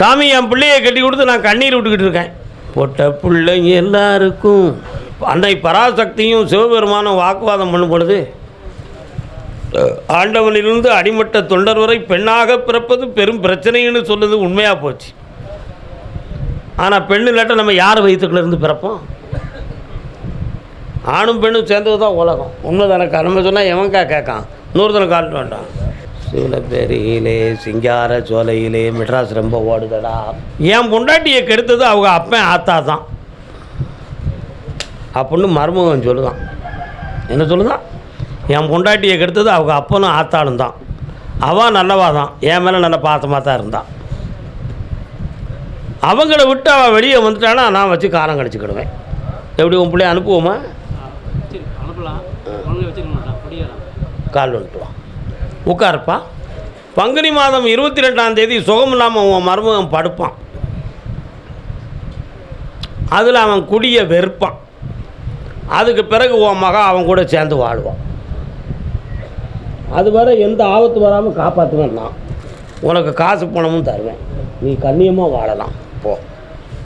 சாமி என் பிள்ளையை கட்டி கொடுத்து நான் கண்ணீர் விட்டுக்கிட்டு இருக்கேன். பொட்ட பிள்ளைங்க எல்லாருக்கும். அன்னை பராசக்தியும் சிவபெருமானும் வாக்குவாதம் பண்ணும் பொழுது ஆண்டவனிலிருந்து அடிமட்ட தொண்டர் வரை பெண்ணாக பிறப்பது பெரும் பிரச்சனைன்னு சொல்லுது உண்மையாக போச்சு. ஆனால் பெண்ணு இல்லாட்ட நம்ம யார் வயிற்றுக்குள்ள இருந்து பிறப்போம்? ஆணும் பெண்ணும் சேர்ந்தது தான் உலகம். உண்மைதானே நம்ம சொன்னால் எவன்க்கா கேட்கான்? நூறுதனை காட்ட வேண்டாம். சிவலப்பேரியிலே சிங்கார சோலையிலே மெட்ராஸ் ரொம்ப ஓடுதடா. என் பொண்டாட்டியை கெடுத்தது அவங்க அப்பன் ஆத்தா தான். அப்படின்னு மருமகன் சொல்லுதான். என்ன சொல்லுதான்? என் பொண்டாட்டியை கெடுத்தது அவங்க அப்பனும் ஆத்தாளும் தான். அவன் நல்லவா தான். என் மேலே நல்ல பாசமாக தான் இருந்தான் அவங்கள விட்டு அவள் வெளியே வந்துட்டானா நான் வச்சு காலம் கழிச்சுக்கிடுவேன். எப்படி உன் பிள்ளைய அனுப்புவோமா? கால் வந்துட்டு உட்காருப்பா. பங்குனி மாதம் இருபத்தி ரெண்டாம் தேதி சுகம் இல்லாமல் உன் மருமகன் படுப்பான். அதில் அவன் குடிய வெறுப்பான். அதுக்கு பிறகு உன் மகன் அவன் கூட சேர்ந்து வாழுவான். அது வரை எந்த ஆபத்து வராமல் காப்பாற்றுவேன் நான். உனக்கு காசு பணமும் தருவேன். நீ கண்ணியமாக வாழலாம். போ.